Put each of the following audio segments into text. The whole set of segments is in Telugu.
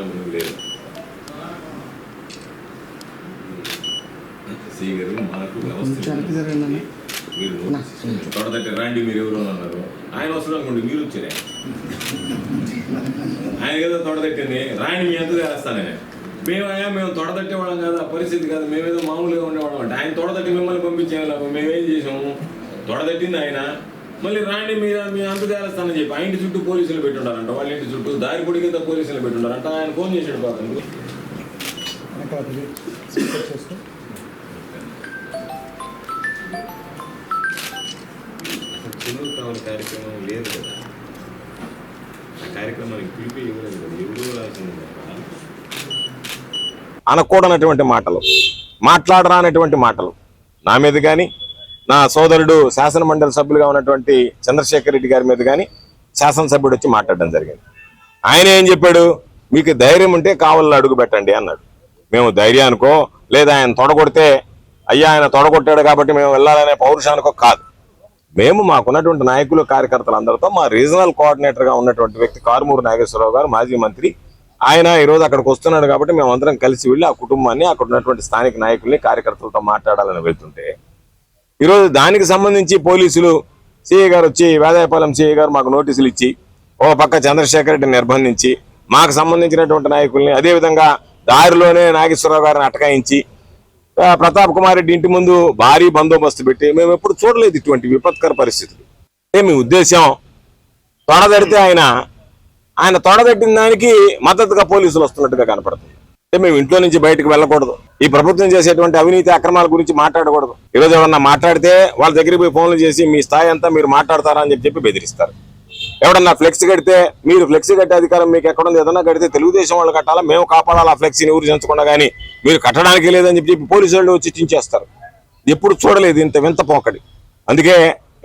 అవసరం లేదు. ఎస్ఐ గారు మాకు వ్యవస్థ రాండి మీరు ఎవరు అన్నారు. ఆయన వస్తారు అనుకోండి మీరు వచ్చారే. ఆయన కదా తోటదట్టింది రాండి మీ అంతా వేస్తాను నేను మేమయ్యా మేము తొడదట్టే వాళ్ళం కాదు ఆ పరిస్థితి కాదు. మేమేదో మామూలుగా ఉండేవాళ్ళం అంటే ఆయన తొడదట్టి మిమ్మల్ని పంపించేవాళ్ళము మేమేం చేసాము? తొడదట్టింది ఆయన. మళ్ళీ రాండి మీరు మీ అంత తేలుస్తానని చెప్పి. ఆ ఇంటి చుట్టూ పోలీసులు పెట్టుంటారంట వాళ్ళ ఇంటి చుట్టూ దారి పొడి కింద పోలీసులు పెట్టుంటారంట ఆయన ఫోన్ చేసాడు పాపం. వెనకాల తిరిగి స్పీకర్ చేసుకో తెలుగు కావాలి కార్యక్రమం లేదు కదా. ఆ కార్యక్రమానికి పిలిపి ఇవ్వలేదు కదా. ఎవరు రాసింది అనకూడనటువంటి మాటలు మాట్లాడరానటువంటి మాటలు. నా మీద కానీ నా సోదరుడు శాసన మండలి సభ్యులుగా ఉన్నటువంటి చంద్రశేఖర్ రెడ్డి గారి మీద కానీ శాసనసభ్యుడు వచ్చి మాట్లాడడం జరిగింది. ఆయన ఏం చెప్పాడు? మీకు ధైర్యం ఉంటే కావాలని అడుగు పెట్టండి అన్నాడు. మేము ధైర్యానికో లేదా ఆయన తొడగొడితే అయ్యా ఆయన తొడగొట్టాడు కాబట్టి మేము వెళ్ళాలనే పౌరుషానికో కాదు. మేము మాకున్నటువంటి నాయకులు కార్యకర్తలందరితో మా రీజనల్ కోఆర్డినేటర్గా ఉన్నటువంటి వ్యక్తి కారుమూరు నాగేశ్వరరావు గారు మాజీ మంత్రి. ఆయన ఈరోజు అక్కడికి వస్తున్నాడు కాబట్టి మేము అందరం కలిసి వెళ్ళి ఆ కుటుంబాన్ని అక్కడ ఉన్నటువంటి స్థానిక నాయకుల్ని కార్యకర్తలతో మాట్లాడాలని వెళ్తుంటే ఈరోజు దానికి సంబంధించి పోలీసులు సిఐ గారు వచ్చి వేదాయపాలెం సిఐ గారు మాకు నోటీసులు ఇచ్చి ఓ పక్క చంద్రశేఖర్ రెడ్డిని నిర్బంధించి మాకు సంబంధించినటువంటి నాయకుల్ని అదేవిధంగా దారిలోనే నాగేశ్వరరావు గారిని అటకాయించి ప్రతాప్ కుమార్ రెడ్డి ఇంటి ముందు భారీ బందోబస్తు పెట్టి మేము ఎప్పుడు చూడలేదు ఇటువంటి విపత్కర పరిస్థితులు. అంటే మీ ఉద్దేశం తొడదడితే ఆయన ఆయన తొడదట్టిన దానికి మద్దతుగా పోలీసులు వస్తున్నట్టుగా కనపడుతుంది. అంటే మేము ఇంట్లో నుంచి బయటకు వెళ్ళకూడదు. ఈ ప్రభుత్వం చేసేటువంటి అవినీతి అక్రమాల గురించి మాట్లాడకూడదు. ఈరోజు ఎవరన్నా మాట్లాడితే వాళ్ళ దగ్గరికి పోయి ఫోన్లు చేసి మీ స్థాయి అంతా మీరు మాట్లాడతారా అని చెప్పి చెప్పి బెదిరిస్తారు. ఎవడన్నా ఫ్లెక్స్ కడితే మీరు ఫ్లెక్స్ కట్టే అధికారం మీకు ఎక్కడ ఉంది? ఏదన్నా కడితే తెలుగుదేశం వాళ్ళు కట్టాలా? మేము కాపాడాలి ఆ ఫ్లెక్సీని ఊరు చెంచకుండా కానీ మీరు కట్టడానికి లేదని చెప్పి చెప్పి పోలీసు వాళ్ళు వచ్చి చించేస్తారు. ఎప్పుడు చూడలేదు ఇంత వింత పోకడి. అందుకే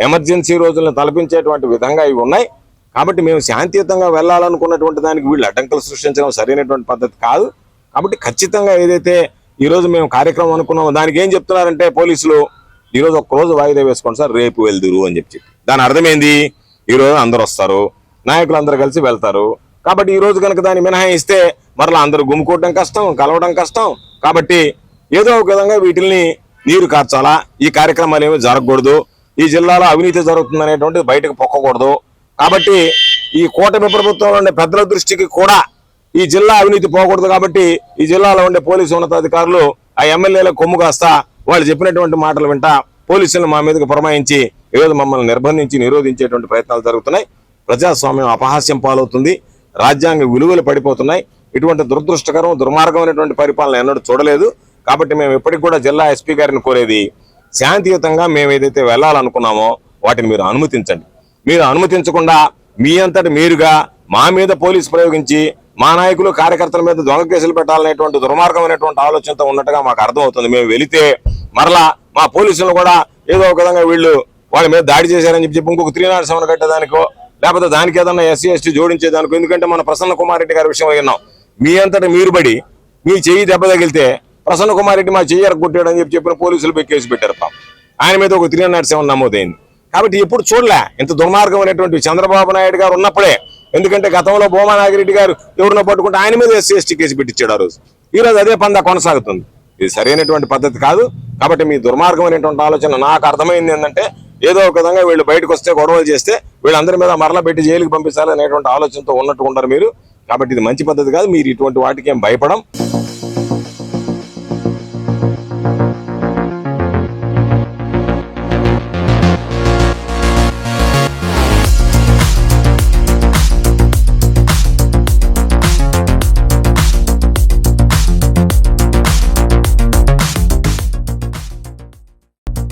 ఎమర్జెన్సీ రోజులను తలపించేటువంటి విధంగా ఇవి ఉన్నాయి. కాబట్టి మేము శాంతియుతంగా వెళ్ళాలనుకున్నటువంటి దానికి వీళ్ళు అడ్డంకులు సృష్టించడం సరైనటువంటి పద్ధతి కాదు. కాబట్టి ఖచ్చితంగా ఏదైతే ఈరోజు మేము కార్యక్రమం అనుకున్నామో దానికి ఏం చెప్తున్నారంటే పోలీసులు ఈరోజు ఒక్కరోజు ఒక్క రోజు వాయిదా వేసుకోండి సార్ రేపు వెళ్దురు అని చెప్పి దాని అర్థమైంది? ఈరోజు ఈ రోజు అందరు వస్తారు నాయకులు అందరు కలిసి వెళ్తారు. కాబట్టి ఈ రోజు కనుక దాన్ని మినహాయిస్తే మరలా అందరూ గుమ్ముకోవడం కష్టం కలవడం కష్టం. కాబట్టి ఏదో ఒక విధంగా వీటిల్ని నీరు కార్చాలా? ఈ కార్యక్రమాలు ఏమి జరగకూడదు. ఈ జిల్లాలో అవినీతి జరుగుతుంది అనేటువంటిది బయటకు పొక్కకూడదు. కాబట్టి ఈ కూటమి ప్రభుత్వంలో ఉండే పెద్దల దృష్టికి కూడా ఈ జిల్లా అవినీతి పోకూడదు కాబట్టి ఈ జిల్లాలో ఉండే పోలీసు ఉన్నతాధికారులు ఆ ఎమ్మెల్యేల కొమ్ము కాస్తా వాళ్ళు చెప్పినటువంటి మాటలు వింటా పోలీసులను మా మీదకి పురమాయించి ఈరోజు మమ్మల్ని నిర్బంధించి నిరోధించేటువంటి ప్రయత్నాలు జరుగుతున్నాయి. ప్రజాస్వామ్యం అపహాస్యం పాలవుతుంది. రాజ్యాంగ విలువలు పడిపోతున్నాయి. ఇటువంటి దురదృష్టకరం దుర్మార్గమైనటువంటి పరిపాలన ఎన్నడూ చూడలేదు. కాబట్టి మేము ఎప్పటికి కూడా జిల్లా ఎస్పీ గారిని కోరేది శాంతియుతంగా మేము ఏదైతే వెళ్ళాలనుకున్నామో వాటిని మీరు అనుమతించండి. మీరు అనుమతించకుండా మీ అంతటి మీరుగా మా మీద పోలీసు ప్రయోగించి మా నాయకులు కార్యకర్తల మీద దొంగ కేసులు పెట్టాలనేటువంటి దుర్మార్గమైనటువంటి ఆలోచనతో ఉన్నట్టుగా మాకు అర్థమవుతుంది. మేము వెళితే మరలా మా పోలీసులు కూడా ఏదో ఒక విధంగా వీళ్ళు వాళ్ళ మీద దాడి చేశారని చెప్పి చెప్పి ఇంకొక త్రీ నాట్ సెవెన్ కట్టేదానికో లేకపోతే దానికి ఏదన్నా ఎస్సీ ఎస్టీ జోడించేదానికో ఎందుకంటే మన ప్రసన్న కుమార్ రెడ్డి గారి విషయం విన్నాం. మీ అంతటి మీరు పడి మీ చెయ్యి దెబ్బ తగిలితే ప్రసన్న కుమార్ రెడ్డి మా చెయ్యి ఎరగొట్టాడని చెప్పి చెప్పిన పోలీసులు పోయి కేసు పెట్టారు పాపం. ఆయన మీద ఒక త్రీ నాట్ సెవెన్ నమోదైంది. కాబట్టి ఎప్పుడు చూడలే ఇంత దుర్మార్గం అనేటువంటి చంద్రబాబు నాయుడు గారు ఉన్నప్పుడే ఎందుకంటే గతంలో భూమా నాగిరెడ్డి గారు ఎవరినో పట్టుకుంటే ఆయన మీద ఎస్సీ ఎస్టీ కేసు పెట్టించాడు ఆ రోజు. ఈ రోజు అదే పందా కొనసాగుతుంది. ఇది సరైనటువంటి పద్ధతి కాదు. కాబట్టి మీ దుర్మార్గమైనటువంటి ఆలోచన నాకు అర్థమైంది ఏంటంటే ఏదో ఒక విధంగా వీళ్ళు బయటకు వస్తే గొడవలు చేస్తే వీళ్ళందరి మీద మరల పెట్టి జైలుకి పంపించాలనేటువంటి ఆలోచనతో ఉన్నట్టు ఉంటారు మీరు. కాబట్టి ఇది మంచి పద్ధతి కాదు. మీరు ఇటువంటి వాటికి ఏం భయపడం.